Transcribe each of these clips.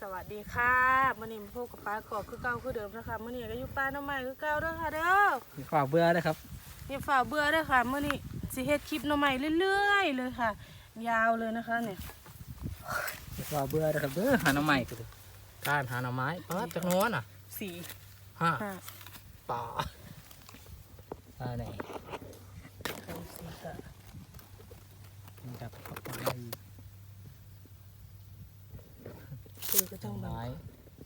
สวัสดีค่ะมื่อนี้มาพบกับป้ากอบคือเก่าคือเดิมนะคะมื่อนี้ก็อยู่ป้าน้ำใหม่คือเก่าเด้อค่ะเด้อมีฝ่าเบื่อเลยครับอย่าฝ่าเบื่อเด้อค่ะมื่อนี้สิเฮ็ดคลิปน้ำใหม่เรื่อยๆเลยค่ะ ยาวเลยนะคะเนี่ยมีฝ่าเบื่อเลยครับเด้อหาหน่อไม้ก็เลยการหาหน่อไม้ป้าจักน้อนอะสี่ห้าห้าป่าอ่าไหนสามสี่ค่ะจับเข้าไป คือก็หต้น่อองแบบไม้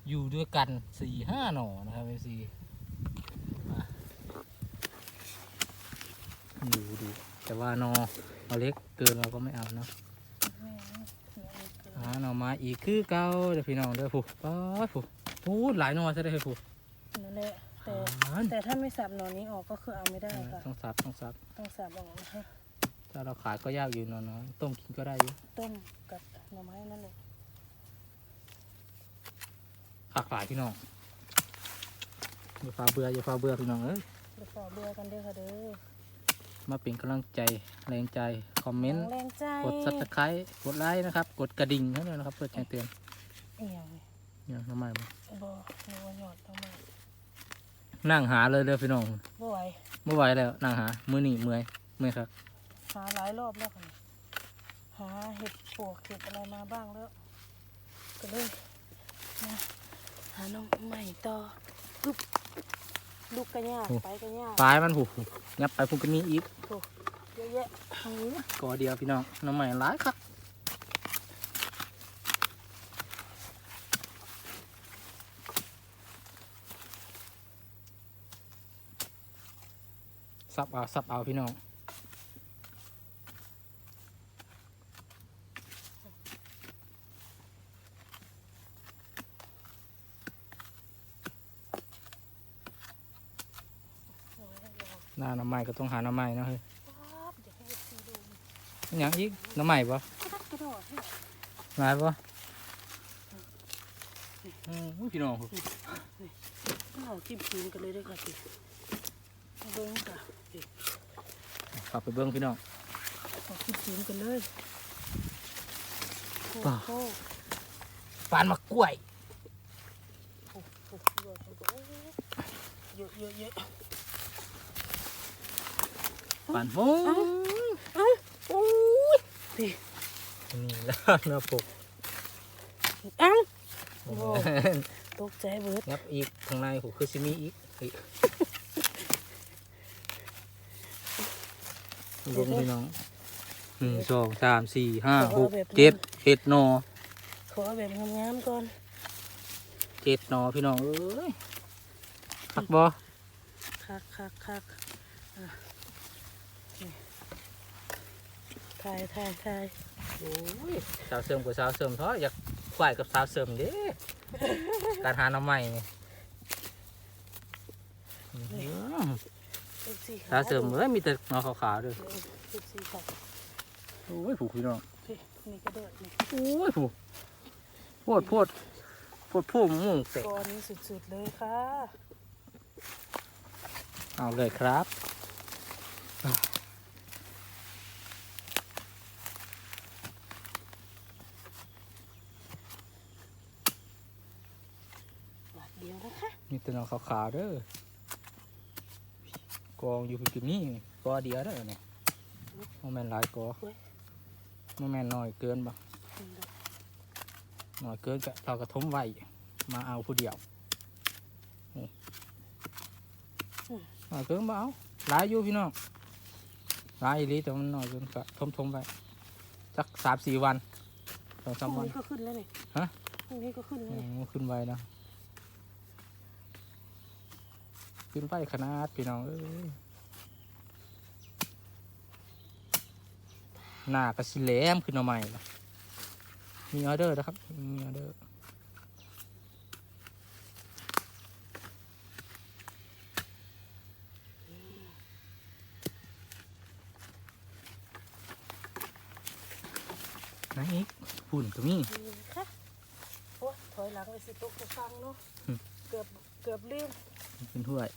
อยู่ด้วยกันสี่ห้าหน่อนะครับเอซีดูดูแต่ว่าหนอเอาเล็กเกินเราก็ไม่เอาเนาะแม่นเนี่ยมันเกินหาหน่อไม้อีกคือเก่าเดี๋ยวพี่น้องเด้อผู้ป้าดผู้พูดหลายหน่อซะได้อผู้นั่นแหละแต่หารแต่ถ้าไม่สับหนอนนี้ออกก็คือเอาไม่ได้ค่ะต้องสับต้องสับต้องสับออกนะคะถ้าเราขายก็ยากอยู่หนอน้อยต้มกินก็ได้อยู่ต้มกับหน่อไม้นั่นแหละ ผักหลายพี่น้องอย่าฟ้าเบื่ออย่าฟ้าเบื่อพี่น้องเอ้ยเดี๋ยวฝ่าเบื่อกันเด้อค่ะเด้อมาเป็นกำลังใจแรงใจคอมเมนต์แรงใจกดซับสไครต์กดไลค์นะครับ กดกระดิ่งให้ด้วยนะครับ เพื่อแจ้งเตือนเอียงนี่เนี่ยน้ำมันมาบ่นึกว่าหยอดทำไมนั่งหาเลยเลยพี่น้องบ่ไหวเมื่อไหวแล้วนั่งหามือหนีเมื่อยเมื่อยครับหาหลายรอบแล้วค่ะหาเห็ดปวกเห็ดอะไรมาบ้างแล้วก็เลยนะ หาน้องใหม่ต่อปึ๊บลูกกระยากไปกระยากปลายมันผูยับไปพุ่งก็มีอีกโอ้เยอะแยะทางนี้นะก่อเดียวพี่น้องน้ำใหม่หลายครับสับเอาสับเอาพี่น้อง เอาไว้ให้ยาวหน้าน้ำใหม่ก็ต้องหาน้ำใหม่เนาะเฮ้ยปั๊บเดี๋ยวให้ซีดูอิหยังอีกน้ำใหม่ปะกระดักกระโดดให้หลายปะอืมอุ้ยพี่น้องเอาจิ้มคืนกันเลยเด้วยค่ะสิเอาเบิ้งค่ะสิฝากไปเบิ้งพี่น้องเอาจิ้มคืนกันเลยโอ้ป่ะโหปานมะกล้วยโอ้โหเยอะจังเลยเยอะเยอะเยอะ ปานโฟเอ้าโอ้ยสินี่แล้วเนื้อปกเอ้าโอ้ตกใจเบิดงับอีกข้างในหูคือซิมีอีกอีกรวมพี่น้องหนึ่งสองสามสี่ห้าหกเจ็ดเจ็ดหนอขอแบบงามๆก่อนเจ็ดหนอพี่น้องเอ้ยคักบอคักคักคักอะนี่ ถ่ายถ่ายถ่ายโอ้ยสาวเสริมกับสาวเสริมท้ออยากควายกับสาวเสริมเด้ การหาหน้ำใหม่นี่อืมเอ็กซี่สาวเสริมเอ้ยมีแต่หนอขาวๆด้วยเอ็กซี่ค่ะโอ้ยผูกพี่น้องนี่นี่ก็เดินนี่โอ้ยผูกโพดโพดโพดพูดมุ่งเตะก้อนนี้สุดๆเลยค่ะ เอาเลยครับบาทเดียวนะคะ มีแต่หนอขาวๆเด้อกองอยู่คือนี่กอเดียวเด้อเนี่ยโมแมนหลายกอโมแมนน้อยเกินบ่นี่ดอกน้อยเกินก็เรากระทมไว้มาเอาผู้เดียวนี่น้อยเกินบ่เอาหลายอยู่พี่น้องหลายอีหลีแต่มันน้อยเกินก็ทมทมๆไว้สักสามสี่วันสองพสามรุ่งวันนี้ก็ขึ้นแล้วนี่ฮะพรุ่งนี้ก็ขึ้นแล้วอืนี่มขึ้นไวนะ ขึ้นไปขนาดพี่น้องเอ้ยหน้ากระสิแหลมขึ้นมาใหม่ละมีออเดอร์นะครับ มีออเดอร์ไหนอีกหุ่นก็มีนี่ค่ะโอ้ถอยหลังไปสิตกจะฟังเนาะอืมเกือบเกือบลืม เป็นถ้วย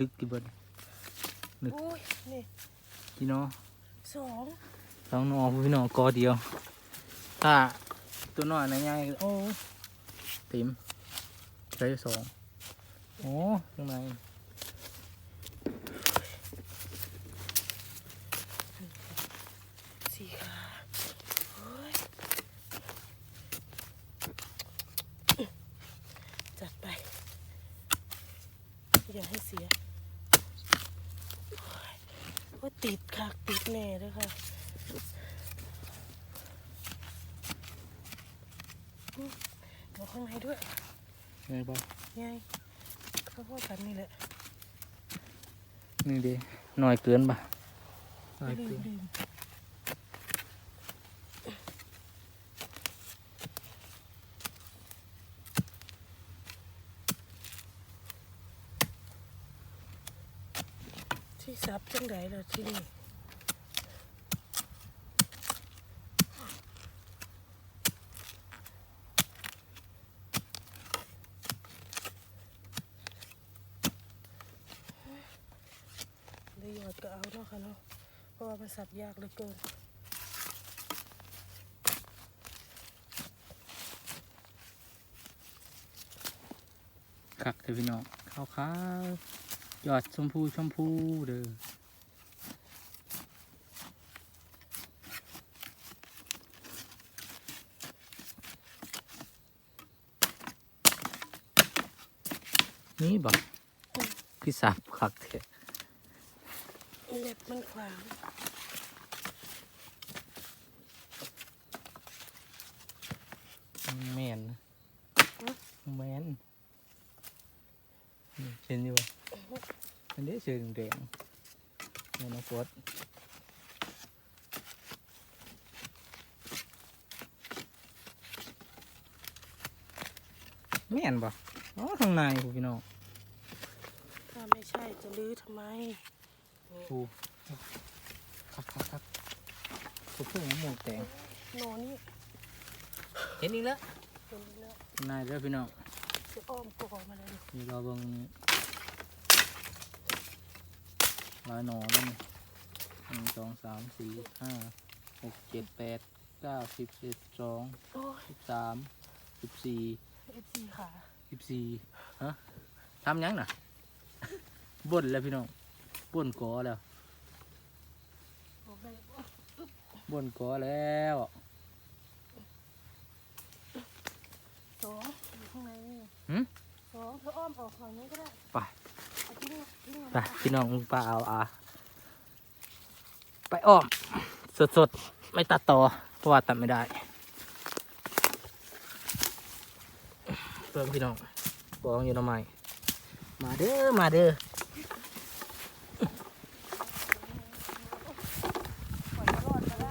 ลึกกี่เบิดนึกอุ้ยนี่พี่น้องสองสองหนอพี่น้องกอเดียว ถ้าตัวน้อยนะยายโอ้ติมใช้สองโอ้ข้างใน สี่ขาโอ้ยจัดไป อย่าให้เสียโอ้ยว่าติดคักติดแน่เลยค่ะอืมเอาข้างในด้วยไงบ่ไงเขาพูดกันนี่แหละนี่ดิหน่อยเกินป่ะหน่อยลืเกิมน ลืมที่ซับจังไดล่ะที่นี่ได้หยอดก็เอาเนาะค่ะเนาะเพราะว่ามันสับยากเหลือเกินคักเถอพี่น้องข้าวขาว ยอดชมพูชมพูเด้อนี่บอกพี่สับคักเถอะเล็บมันขวางแมนนะแมนนี่เช่นอยู่บ่ อันนี้เชิงแดงนี่น้องฟดแม่นบ่อ๋อข้างในพู้พี่น้องถ้าไม่ใช่จะลื้อทำไมพูครับครับครับถูกเพื่อนหมูแตงโนนี่เห็นอีกแล้วเป็นเนื้อข้างในเด้อพี่น้องจะอ้อมกอมาเลยนี่เราเบิ่ง ลายหนอแล้วนี่หนึ่งสองสามสี่ห้าหกเจ็ดแปดเก้าสิบสิบสองโอ้ยสิบสามสิบสี่เอฟซีขาสิบสี่ฮะทำยังน่ะ บ่นแล้วพี่น้องบ่นกอแล้ว บอกได้บ่นกอแล้วสองอยู่ข้างในนี่หืมสองเธออ้อมออกฝั่งนี้ก็ได้ไปเอาที่นี่ที่นี่ ไปพี่น้องปลาเอาอะไปอ้อม สดๆ ไม่ตัดต่อ เพราะว่าตัดไม่ได้เพิ่มพี่น้องบองอยู่ทำไมมาเด้อ มาเด้อปล่อยเขารอดม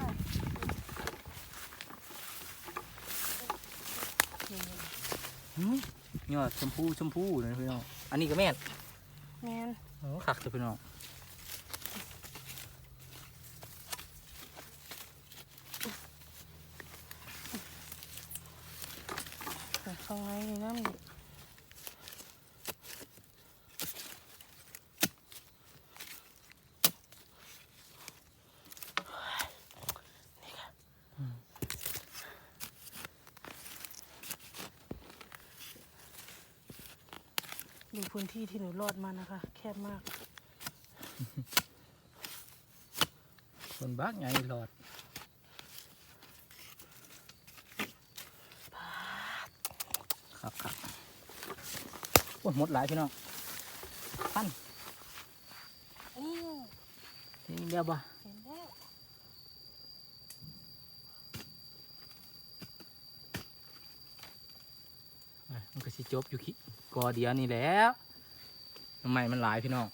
นี่หืมยอดชมพูชมพูเลยพี่น้อง อันนี้ก็แม่น นโอ้ขักเลยพี่น้องข้างในนี่น้ำนี่ดูพื้นที่ที่หนูรอดมานะคะ แคบมาก นบักไงหลอดครับครับโอ้ยหมดหลายพี่น้องพันนี่เดียวบ่เห็นแล้วอะมันก็สิจบอยู่คิกอเดียวนี่แล้วทำไมมันหลายพี่น้อง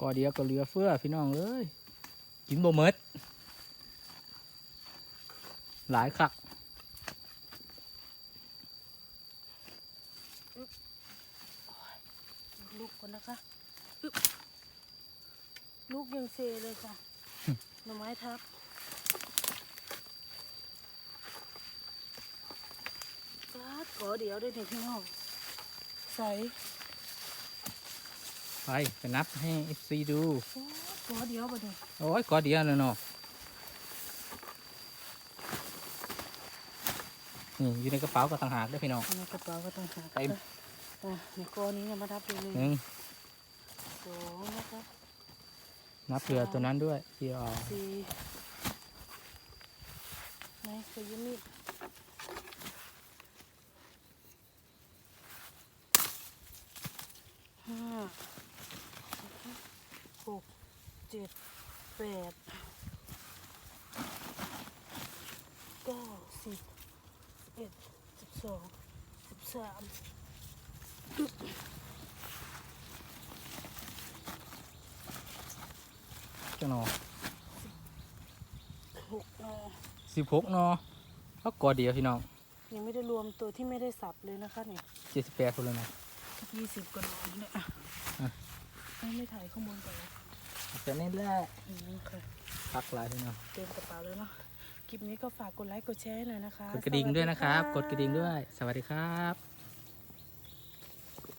ก็เดียวก็เหลือเฟือพี่น้องเลย กินบ่เมดหลายคักลูกก่อนนะคะลูกยังเซเลยค่ะ หน่อไม้ทับ ก็เดี๋ยวได้เด็กพี่น้องใส ไปไปนับให้เอฟซีดูฟาดขอเดี๋ยวบ่เนี่ยโอ้ยกอเดียวเลยเนาะนี่อยู่ในกระเป๋าก็ต่างหากเด้วยพี่น้องในกระเป๋าก็ต้องหาเต็มอะในกอนี้เนี่ยมาทับเลยหนึ่งหนึ่งสองนะคะนับเรือตัวนั้นด้วยที่ออกสี่ไหนเคยยืมมีดห้าหก เจ็ดแปดเก้าสิบสิบเอ็ดสิบสองสิบสามเจ้าหนอหกเอ่อสิบหกเนาะก็กอเดียวพี่น้องยังไม่ได้รวมตัวที่ไม่ได้สับเลยนะคะเนี่ยเจ็ดสิบแปดคนเลยนะยี่สิบกว่าหนอนเนี่ยอะอะไม่ไม่ถ่ายข้างบนก่อน เลยแต่นี่แหละอืมค่ะพักหลายพี่น้องเต็มกระเป๋าแล้วเนาะคลิปนี้ก็ฝากกดไลค์กดแชร์ให้หน่อยนะคะกดกระดิ่งด้วยนะครับ สกวัดสกระดิ่งด้วย สวัสดีครับ